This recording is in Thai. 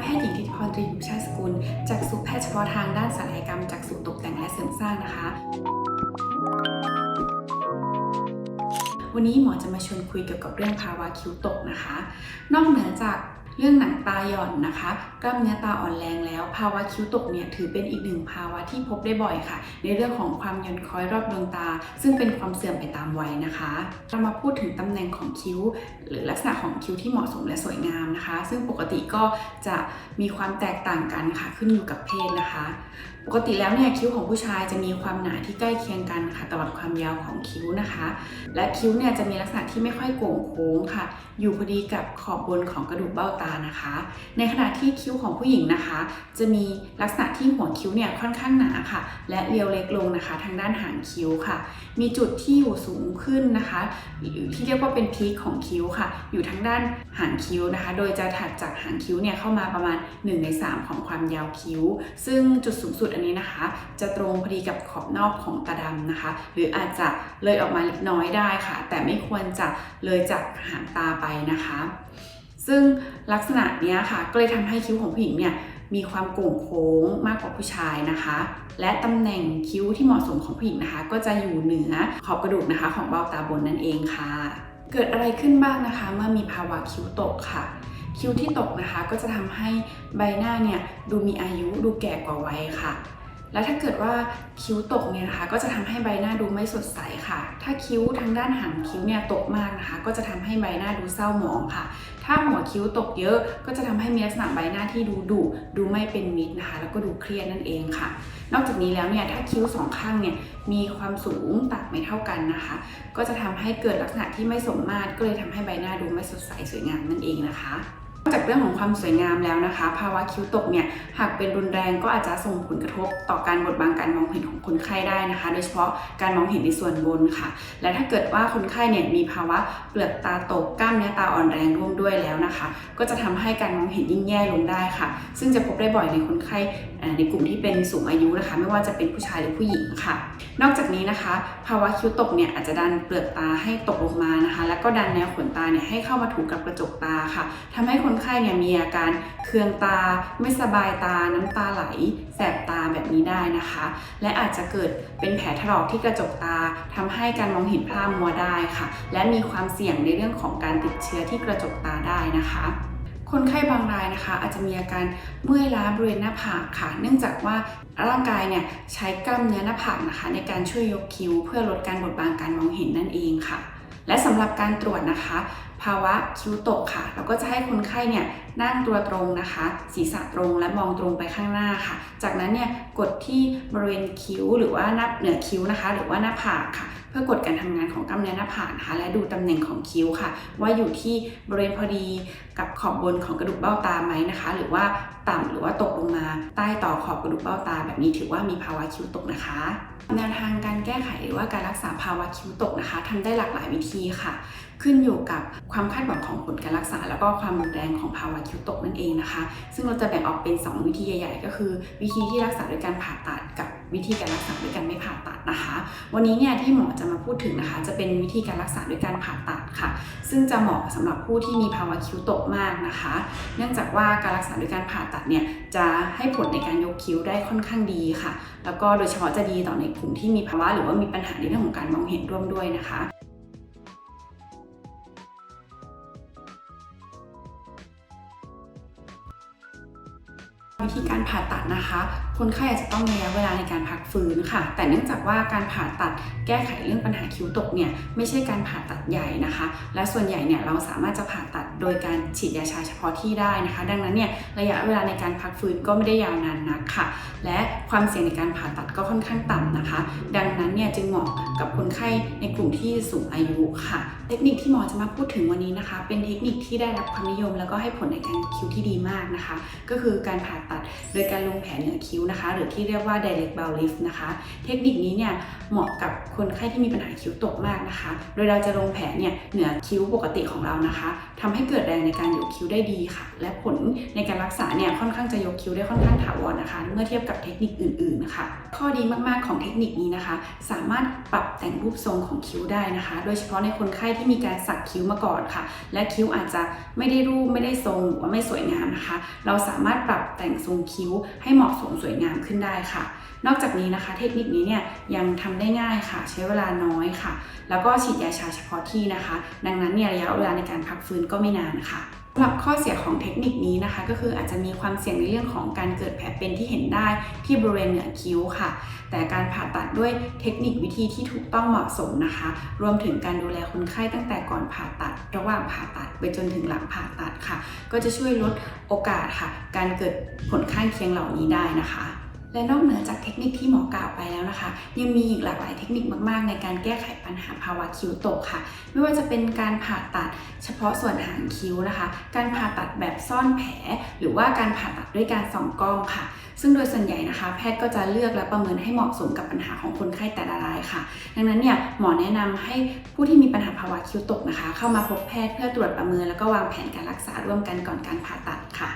แพทย์หญิงทิติพรตรีบุชาสกุล จากสุแพทย์เฉพาะทางด้านศัลยกรรม จากสูตกแต่งและเสริมสร้างนะคะ วันนี้หมอจะมาชวนคุยเกี่ยวกับเรื่องภาวะคิ้วตกนะคะ นอกเหนือจาก เรื่องหนังตาหย่อนนะคะ กล้ามเนื้อตาอ่อนแรงแล้ว ภาวะคิ้วตกเนี่ยถือเป็นอีกหนึ่งภาวะที่พบได้บ่อยค่ะ ในเรื่องของความหย่อนคล้อยรอบดวงตา ซึ่งเป็นความเสื่อมไปตามวัยนะคะ เรามาพูดถึงตำแหน่งของคิ้ว หรือลักษณะของคิ้วที่เหมาะสมและสวยงามนะคะ ซึ่งปกติก็จะมีความแตกต่างกันค่ะขึ้นอยู่กับเพศนะคะ ปกติแล้วเนี่ยคิ้วของผู้ชายจะมีความหนาที่ใกล้เคียงกันค่ะตลอดความยาวของคิ้วนะคะ และคิ้วเนี่ยจะมีลักษณะที่ไม่ค่อยโก่งโค้งค่ะ อยู่พอดีกับขอบบนของกระดูกเบ้าตานะคะ ในขณะที่คิ้วของผู้หญิงนะคะ จะมีลักษณะที่หัวคิ้วเนี่ยค่อนข้างหนาค่ะ และเรียวเล็กลงนะคะ ทางด้านหางคิ้วค่ะ มีจุดที่อยู่สูงขึ้นนะคะที่เรียกว่าเป็นพีคของคิ้วค่ะ อยู่ทางด้านหางคิ้วนะคะ โดยจะถัดจากหางคิ้วเนี่ยเข้ามาประมาณ1ใน3 ของความยาวคิ้ว ซึ่งจุดสูงสุดอันนี้นะคะ จะตรงพอดีกับขอบนอกของตาดำนะคะ หรืออาจจะเลยออกมาเล็กน้อยได้ค่ะ แต่ไม่ควรจะเลยจากหางตาไปนะคะ ซึ่งลักษณะเนี้ยค่ะก็เลยทำให้คิ้วของผู้หญิงเนี่ยมีความโก่งโค้งมากกว่าผู้ชายนะคะ และตำแหน่งคิ้วที่เหมาะสมของผู้หญิงนะคะ ก็จะอยู่เหนือขอบกระดูกนะคะ ของเบ้าตาบนนั่นเองค่ะ เกิดอะไรขึ้นบ้างนะคะ เมื่อมีภาวะคิ้วตกค่ะ คิ้วที่ตกนะคะก็จะทำให้ใบหน้าเนี่ยดูมีอายุดูแก่กว่าวัยค่ะ และถ้าเกิดว่าคิ้วตกเนี่ยนะคะ ก็จะทำให้ใบหน้าดูไม่สดใสค่ะ ถ้าคิ้วทางด้านหางคิ้วเนี่ยตกมากนะคะ ก็จะทำให้ใบหน้าดูเศร้าหมองค่ะ ถ้าหัวคิ้วตกเยอะก็จะทำให้มีลักษณะใบหน้าที่ดูดุดูไม่เป็นมิตรนะคะ แล้วก็ดูเครียดนั่นเองค่ะ นอกจากนี้แล้วเนี่ยถ้าคิ้วสองข้างเนี่ยมีความสูงต่างไม่เท่ากันนะคะ ก็จะทำให้เกิดลักษณะที่ไม่สมมาตรก็เลยทำให้ใบหน้าดูไม่สดใสสวยงามนั่นเองนะคะ เรื่องของความสวยงามแล้วนะคะ ภาวะคิ้วตกเนี่ยหากเป็นรุนแรงก็อาจจะส่งผลกระทบต่อการบดบังการมองเห็นของคนไข้ได้นะคะ โดยเฉพาะการมองเห็นในส่วนบนค่ะ และถ้าเกิดว่าคนไข้เนี่ยมีภาวะเปลือกตาตกกล้ามเนื้อตาอ่อนแรงร่วมด้วยแล้วนะคะ ก็จะทำให้การมองเห็นยิ่งแย่ลงได้ค่ะ ซึ่งจะพบได้บ่อยในคนไข้ในกลุ่มที่เป็นสูงอายุนะคะ ไม่ว่าจะเป็นผู้ชายหรือผู้หญิงค่ะ นอกจากนี้นะคะ ภาวะคิ้วตกเนี่ยอาจจะดันเปลือกตาให้ตกลงมานะคะ แล้วก็ดันแนวขนตาเนี่ยให้เข้ามาถูกกับกระจกตาค่ะทำให้คนไข้เนี่ยมีอาการเคืองตา ไม่สบายตา น้ำตาไหล แสบตาแบบนี้ได้นะคะ และอาจจะเกิดเป็นแผลถลอกที่กระจกตาทำให้การมองเห็นภามัวได้ค่ะ และมีความเสี่ยงในเรื่องของการติดเชื้อที่กระจกตาได้นะคะคนไข้บางรายนะคะ อาจจะมีอาการเมื่อยล้าบริเวณหน้าผากค่ะ เนื่องจากว่าร่างกายเนี่ยใช้กล้ามเนื้อหน้าผากนะคะ ในการช่วยยกคิ้ว เพื่อลดการบดบังการมองเห็นนั่นเองค่ะ และสำหรับการตรวจนะคะภาวะคิ้วตกค่ะเราก็จะให้คนไข้เนี่ยนั่งตัวตรงนะคะ ศีรษะตรงและมองตรงไปข้างหน้าค่ะ จากนั้นเนี่ยกดที่บริเวณคิ้วหรือว่าหน้าเหนือคิ้วนะคะ หรือว่าหน้าผากค่ะ เพื่อกดการทำงานของกล้ามเนื้อหน้าผากนะคะ และดูตำแหน่งของคิ้วค่ะ ว่าอยู่ที่บริเวณพอดีกับขอบบนของกระดูกเบ้าตาไหมนะคะ หรือว่าต่ำหรือว่าตกลงมาใต้ต่อขอบกระดูกเบ้าตา แบบนี้ถือว่ามีภาวะคิ้วตกนะคะแนวทางการแก้ไขหรือว่าการรักษาภาวะคิ้วตกนะคะทำได้หลากหลายวิธีค่ะ ขึ้นอยู่กับความคาดหวังของผลการรักษา แล้วก็ความรุนแรงของภาวะคิ้วตกนั่นเองนะคะ ซึ่งเราจะแบ่งออกเป็น 2 วิธีใหญ่ๆ ก็คือ วิธีที่รักษาด้วยการผ่าตัดกับวิธีการรักษาด้วยการไม่ผ่าตัดนะคะ วันนี้เนี่ยที่หมอจะมาพูดถึงนะคะ จะเป็นวิธีการรักษาด้วยการผ่าตัดค่ะ ซึ่งจะเหมาะสำหรับผู้ที่มีภาวะคิ้วตกมากนะคะ เนื่องจากว่าการรักษาด้วยการผ่าตัดเนี่ยจะให้ผลในการยกคิ้วได้ค่อนข้างดีค่ะ แล้วก็โดยเฉพาะจะดีต่อในกลุ่มที่มีภาวะหรือว่ามีปัญหาในเรื่องของการมองเห็นร่วมด้วยนะคะ วิธีการผ่าตัดนะคะ คนไข้อาจจะต้องมีระยะเวลาในการพักฟื้นค่ะ แต่เนื่องจากว่าการผ่าตัดแก้ไขเรื่องปัญหาคิ้วตกเนี่ยไม่ใช่การผ่าตัดใหญ่นะคะ และส่วนใหญ่เนี่ยเราสามารถจะผ่าตัดโดยการฉีดยาชาเฉพาะที่ได้นะคะ ดังนั้นเนี่ยระยะเวลาในการพักฟื้นก็ไม่ได้ยาวนานนักค่ะ และความเสี่ยงในการผ่าตัดก็ค่อนข้างต่ำนะคะ ดังนั้นเนี่ยจึงเหมาะกับคนไข้ในกลุ่มที่สูงอายุค่ะ เทคนิคที่หมอจะมาพูดถึงวันนี้นะคะ เป็นเทคนิคที่ได้รับความนิยม แล้วก็ให้ผลในการคิ้วที่ดีมากนะคะ ก็คือการผ่าตัดโดยการลงแผลเหนือคิ้วนะคะ หรือที่เรียกว่า direct brow lift นะคะ เทคนิคนี้เนี่ยเหมาะกับคนไข้ที่มีปัญหาคิ้วตกมากนะคะ โดยเราจะลงแผลเนี่ยเหนือคิ้วปกติของเรานะคะทำให้เกิดแรงในการยกคิ้วได้ดีค่ะ และผลในการรักษาเนี่ยค่อนข้างจะยกคิ้วได้ค่อนข้างถาวรนะคะ เมื่อเทียบกับเทคนิคอื่นๆนะคะ ข้อดีมากๆของเทคนิคนี้นะคะ สามารถปรับรับแต่งรูปทรงของคิ้วได้นะคะ โดยเฉพาะในคนไข้ที่มีการสักคิ้วมาก่อนค่ะ และคิ้วอาจจะไม่ได้รูปไม่ได้ทรงหรือว่าไม่สวยงามนะคะ เราสามารถปรับแต่งทรงคิ้วให้เหมาะสมสวยงามขึ้นได้ค่ะ นอกจากนี้นะคะ เทคนิคนี้เนี่ยยังทำได้ง่ายค่ะ ใช้เวลาน้อยค่ะ แล้วก็ฉีดยาชาเฉพาะที่นะคะ ดังนั้นเนี่ยระยะเวลาในการพักฟื้นก็ไม่นานค่ะ สำหรับข้อเสียของเทคนิคนี้นะคะ ก็คืออาจจะมีความเสี่ยงในเรื่องของการเกิดแผลเป็นที่เห็นได้ที่บริเวณเหนือคิ้วค่ะ แต่การผ่าตัดด้วยเทคนิควิธีที่ถูกต้องเหมาะสมนะคะ รวมถึงการดูแลคนไข้ตั้งแต่ก่อนผ่าตัด ระหว่างผ่าตัดไปจนถึงหลังผ่าตัดค่ะ ก็จะช่วยลดโอกาสค่ะ การเกิดผลข้างเคียงเหล่านี้ได้นะคะ และนอกเหนือจากเทคนิคที่หมอกล่าวไปแล้วนะคะ ยังมีอีกหลากหลายเทคนิคมากๆ ในการแก้ไขปัญหาภาวะคิ้วตกค่ะ ไม่ว่าจะเป็นการผ่าตัดเฉพาะส่วนหางคิ้วนะคะ การผ่าตัดแบบซ่อนแผล หรือว่าการผ่าตัดด้วยการส่องกล้องค่ะ ซึ่งโดยส่วนใหญ่นะคะ แพทย์ก็จะเลือกและประเมินให้เหมาะสมกับปัญหาของคนไข้แต่ละรายค่ะ ดังนั้นเนี่ยหมอแนะนำให้ผู้ที่มีปัญหาภาวะคิ้วตกนะคะ เข้ามาพบแพทย์เพื่อตรวจประเมินแล้วก็วางแผนการรักษาร่วมกันก่อนการผ่าตัดค่ะ